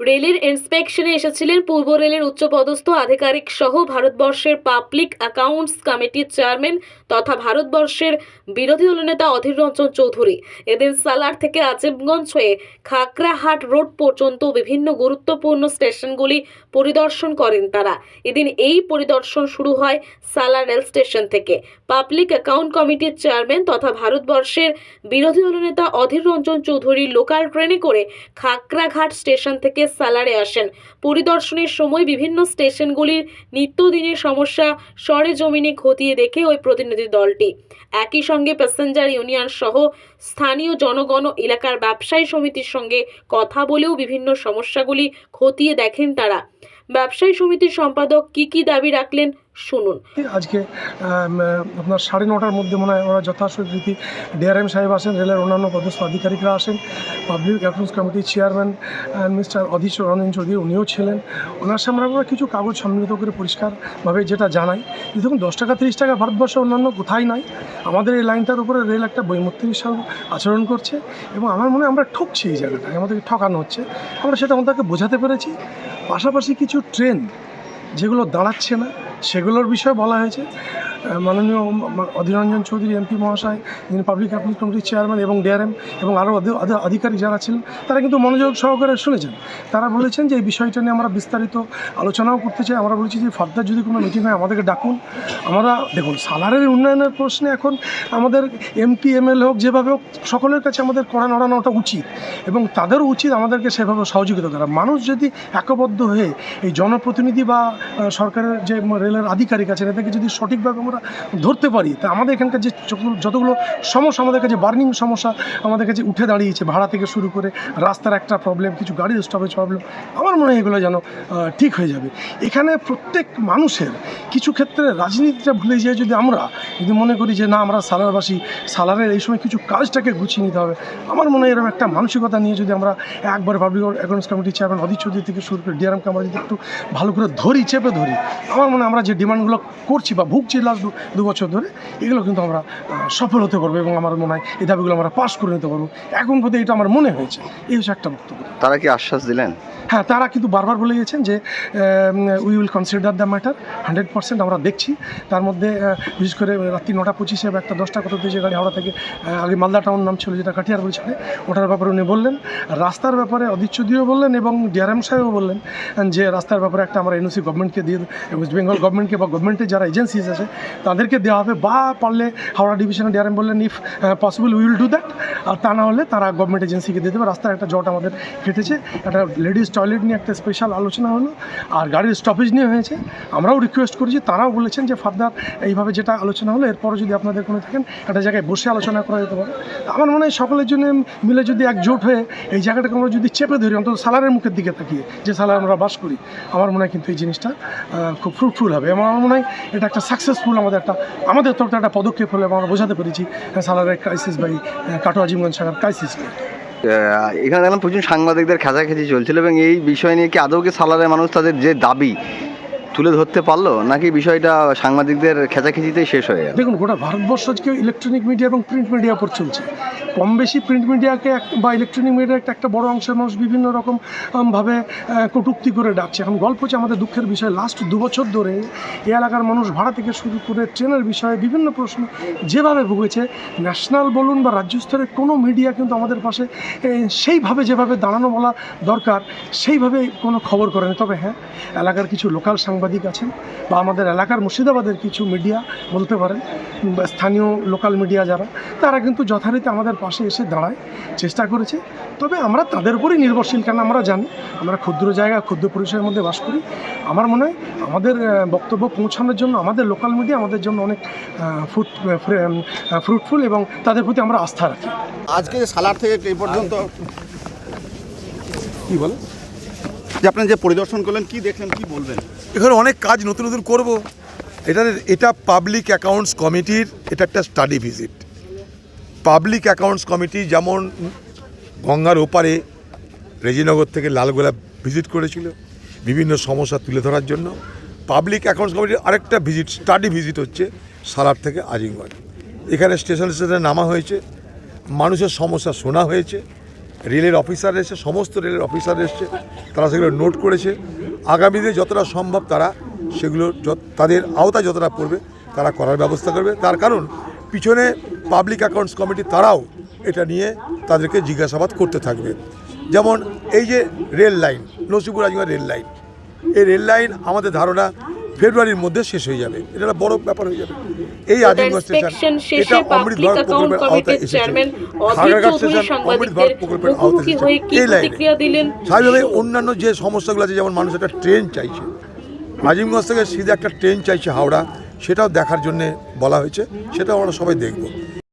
রেলের ইন্সপেকশনে এসেছিলেন পূর্ব রেলের উচ্চপদস্থ আধিকারিক সহ ভারতবর্ষের পাবলিক অ্যাকাউন্টস কমিটির চেয়ারম্যান তথা ভারতবর্ষের বিরোধী দলনেতা অধীর রঞ্জন চৌধুরী। এদিন সালার থেকে আজিমগঞ্জ হয়ে খাকরাহাট রোড পর্যন্ত বিভিন্ন গুরুত্বপূর্ণ স্টেশনগুলি পরিদর্শন করেন তারা। এদিন এই পরিদর্শন শুরু হয় সালার রেল স্টেশন থেকে। পাবলিক অ্যাকাউন্ট কমিটির চেয়ারম্যান তথা ভারতবর্ষের বিরোধী দলনেতা অধীর রঞ্জন চৌধুরী লোকাল ট্রেনে করে খাকরাঘাট স্টেশন থেকে সালারে আসেন। পরিদর্শনের সময় বিভিন্ন স্টেশনগুলির নিত্যদিনের সমস্যা সরেজমিনে খতিয়ে দেখে ওই প্রতিনিধি দলটি। একই সঙ্গে প্যাসেঞ্জার ইউনিয়ন সহ স্থানীয় জনগণ এলাকার ব্যবসায়ী সমিতির সঙ্গে কথা বলেও বিভিন্ন সমস্যাগুলি খতিয়ে দেখেন তারা। ব্যবসায়ী সমিতির সম্পাদক কি কি দাবি রাখলেন শুনুন। আজকে আপনার সাড়ে নটার মধ্যে মনে হয় ওরা যথাস্বীকৃতি ডিআরএম সাহেব আসেন, রেলের অন্যান্য পদস্থ আধিকারিকরা আসেন, পাবলিক অ্যাকাউন্টস কমিটির চেয়ারম্যান মিস্টার অধীশ রঞ্জন চৌধুরী, উনিও ছিলেন। ওনার সামনে আমরা কিছু কাগজ সম্মিলিত করে পরিষ্কারভাবে যেটা জানাই। যে দেখুন, দশ টাকা, তিরিশ টাকা ভারতবর্ষে অন্যান্য কোথায় নাই। আমাদের এই লাইনটার উপরে রেল একটা বৈমত্তির সঙ্গে আচরণ করছে এবং আমার মনে হয় আমরা ঠকছি এই জায়গাটায়, আমাদেরকে ঠকানো হচ্ছে। আমরা সেটা আমাদেরকে বোঝাতে পেরেছি। পাশাপাশি কিছু ট্রেন যেগুলো দাঁড়াচ্ছে না সেগুলোর বিষয়ে বলা হয়েছে। মাননীয় অধীররঞ্জন চৌধুরী, এমপি মহাশয়, যিনি পাবলিক অ্যাফেয়ার্স কমিটির চেয়ারম্যান এবং ডিআরএম এবং আরও আধিকারিক যারা ছিলেন, তারা কিন্তু মনোযোগ সহকারে শুনেছেন। তারা বলেছেন যে এই বিষয়টা নিয়ে আমরা বিস্তারিত আলোচনাও করতে চাই। আমরা বলেছি যে ফার্দার যদি কোনো মিটিং হয়, আমাদেরকে ডাকুন। আমরা দেখুন, সালারের উন্নয়নের প্রশ্নে এখন আমাদের এমপি, এমএলএ হোক, যেভাবে হোক, সকলের কাছে আমাদের কড়া নড়ানোটা উচিত এবং তাদেরও উচিত আমাদেরকে সেভাবে সহযোগিতা করা। মানুষ যদি একবদ্ধ হয়ে এই জনপ্রতিনিধি বা সরকারের যে রেলের আধিকারিক আছেন, এদেরকে যদি সঠিকভাবে আমরা ধরতে পারি। তা আমাদের এখানকার যে যতগুলো সমস্যা আমাদের কাছে, বার্নিং সমস্যা আমাদের কাছে উঠে দাঁড়িয়েছে, ভাড়া থেকে শুরু করে রাস্তার একটা প্রবলেম কিছু গাড়ির স্টপেজ প্রবলেম আমার মনে হয় এগুলো যেন ঠিক হয়ে যাবে। এখানে প্রত্যেক মানুষের কিছু ক্ষেত্রে রাজনীতিটা ভুলে যেয়ে যদি আমরা যদি মনে করি যে, না, আমরা সালারবাসী, সালারের এই সময় কিছু কাজটাকে গুছিয়ে নিতে হবে। আমার মনে হয় এরকম একটা মানসিকতা নিয়ে যদি আমরা একবার পাবলিক অ্যাকাউন্টস কমিটির চেয়ারম্যান অধীর চৌধুরী থেকে শুরু করে ডিআরএমকে আমরা যদি একটু ভালো করে ধরি, চেপে ধরি, আমার মনে আমরা যে ডিমান্ডগুলো করছি বা ভুগছি লাস্ট দু বছর ধরে এগুলো কিন্তু আমরা সফল হতে পারব এবং আমার মনে হয় এই দাবিগুলো আমরা পাশ করে নিতে পারব। এখন পর্যন্ত এটা আমার মনে হয়েছে। এই হচ্ছে একটা বক্তব্য। তারা কি আশ্বাস দিলেন? হ্যাঁ তারা কিন্তু বারবার বলে গেছেন যে we will consider the matter hundred percent আমরা দেখছি। তার মধ্যে বিশেষ করে রাত্রি নটা পঁচিশে বা একটা দশটা কত যে গাড়ি হাওড়া থেকে আগে মালদা টাউন নাম ছিল যেটা কাঠিয়ার বলছিল, ওটার ব্যাপারে উনি বললেন। রাস্তার ব্যাপারে অদিত চৌধুরীও বললেন এবং ডিআরএম সাহেবও বললেন যে, রাস্তার ব্যাপারে একটা আমরা এনওসি গভর্নমেন্টকে দিয়ে ওয়েস্ট বেঙ্গল গভর্নমেন্টকে বা গভর্নমেন্টের যারা এজেন্সিজ আছে, তাদেরকে দেওয়া হবে বা পারলে হাওড়া ডিভিশনে ডিআরএম বললেন if possible will do that আর তা না হলে তারা গভর্নমেন্ট এজেন্সিকে দিয়ে দেবে। রাস্তার একটা জট আমাদের কেটেছে। একটা লেডিস টয়লেট নিয়ে একটা স্পেশাল আলোচনা হলো আর গাড়ির স্টপেজ নিয়ে হয়েছে। আমরাও রিকোয়েস্ট করেছি তারাও বলেছেন যে ফার্দার এইভাবে যেটা আলোচনা হলো এরপরও যদি আপনাদের কোনো থাকেন একটা জায়গায় বসে আলোচনা করা যেতে পারে। আমার মনে হয় সকলের জন্য মিলে যদি একজোট হয়ে এই জায়গাটাকে আমরা যদি চেপে ধরি অন্তত সালারের মুখের দিকে তাকিয়ে যে সালার আমরা বাস করি আমার মনে হয় কিন্তু এই জিনিসটা খুব ফ্রুটফুল হবে। এবং আমার মনে হয় এটা একটা সাকসেসফুল আমাদের একটা আমাদের তরফ একটা পদক্ষেপ হলে আমরা বোঝাতে পেরেছি সালারের ক্রাইসিস বা এই, কাটোয়া জিমগঞ্জ শাখার ক্রাইসিসকে আহ, এখানে দেখলাম প্রচুর সাংবাদিকদের খেঁচাখেঁচি চলছিল এবং এই বিষয় নিয়ে কি আদৌ কি সালারের মানুষ তাদের যে দাবি তুলে ধরতে পারল নাকি বিষয়টা সাংবাদিকদের খেঁচাখেঁচিতেই শেষ হয়ে গেল? দেখুন, গোটা ভারতবর্ষ আজকে ইলেকট্রনিক মিডিয়া এবং প্রিন্ট মিডিয়া উপর চলছে। কম বেশি প্রিন্ট মিডিয়াকে এক- বা ইলেকট্রনিক মিডিয়ার একটা একটা বড় অংশের মানুষ বিভিন্ন রকম ভাবে কটূক্তি করে ডাকছে। এখন গল্প হচ্ছে আমাদের দুঃখের বিষয়। লাস্ট দু বছর ধরে এই এলাকার মানুষ ভাড়া থেকে শুরু করে ট্রেনের বিষয়ে বিভিন্ন প্রশ্ন যেভাবে ভুগেছে ন্যাশনাল বলুন বা রাজ্য স্তরের কোনো মিডিয়া কিন্তু আমাদের পাশে সেইভাবে যেভাবে দাঁড়ানো বলা দরকার, সেইভাবে কোনো খবর করেনি। তবে হ্যাঁ এলাকার কিছু লোকাল সাংবাদিক আছেন বা আমাদের এলাকার মুর্শিদাবাদের কিছু মিডিয়া বলতে পারেন স্থানীয় লোকাল মিডিয়া যারা তারা কিন্তু যথারীতি আমাদের পাশে এসে দাঁড়ায় চেষ্টা করেছে। তবে আমরা তাদের উপরেই নির্ভরশীল কেন আমরা জানি আমরা ক্ষুদ্র জায়গা ক্ষুদ্র পরিসরের মধ্যে বাস করি। আমার মনে হয় আমাদের বক্তব্য পৌঁছানোর জন্য আমাদের লোকাল মিডিয়া আমাদের জন্য অনেক ফুট ফ্রুটফুল এবং তাদের প্রতি আমরা আস্থা রাখি। আজকে সালার থেকে এই পর্যন্ত কি বল যে আপনি যে পরিদর্শন করলেন কি দেখলেন কি বলবেন? এখানে অনেক কাজ নতুন নতুন করব। এটা এটা পাবলিক অ্যাকাউন্টস কমিটির এটা একটা study visit public accounts committee যেমন গঙ্গার ওপারে রেজিনগর থেকে লালগোলা ভিজিট করেছিল, বিভিন্ন সমস্যা তুলে ধরার জন্য। পাবলিক অ্যাকাউন্টস কমিটির আরেকটা ভিজিট স্টাডি ভিজিট হচ্ছে সালার থেকে আজিমগঞ্জ এখানে স্টেশন স্টেশনে নামা হয়েছে, মানুষের সমস্যা শোনা হয়েছে, রেলের অফিসার এসে, সমস্ত রেলের অফিসার এসছে, তারা সেগুলো নোট করেছে। আগামীতে যতটা সম্ভব তারা সেগুলো তাদের আওতা যতটা পড়বে, তারা করার ব্যবস্থা করবে। তার কারণ, পিছনে পাবলিক অ্যাকাউন্টস কমিটি তারাও এটা নিয়ে তাদেরকে জিজ্ঞাসাবাদ করতে থাকবে। যেমন এই যে রেল লাইন নসিপুর আজমার রেল লাইন, এই রেল লাইন আমাদের ধারণা ফেব্রুয়ারির মধ্যে শেষ হয়ে যাবে। এটা একটা বড় ব্যাপার হয়ে যাবে। এই আজিমগঞ্জ স্টেশন এটা অমৃত ভারত প্রকল্পের আওতায় এসেছে। খাগড়াঘাট স্টেশন অমৃত ভারত প্রকল্পের আওতায় এসেছে। এই লাইনে। স্বাভাবিকভাবে অন্যান্য যে সমস্যাগুলো আছে যেমন মানুষ একটা ট্রেন চাইছে। আজিমগঞ্জ থেকে সিধা একটা ট্রেন চাইছে হাওড়া। সেটাও দেখার জন্যে বলা হয়েছে। সেটাও আমরা সবাই দেখব।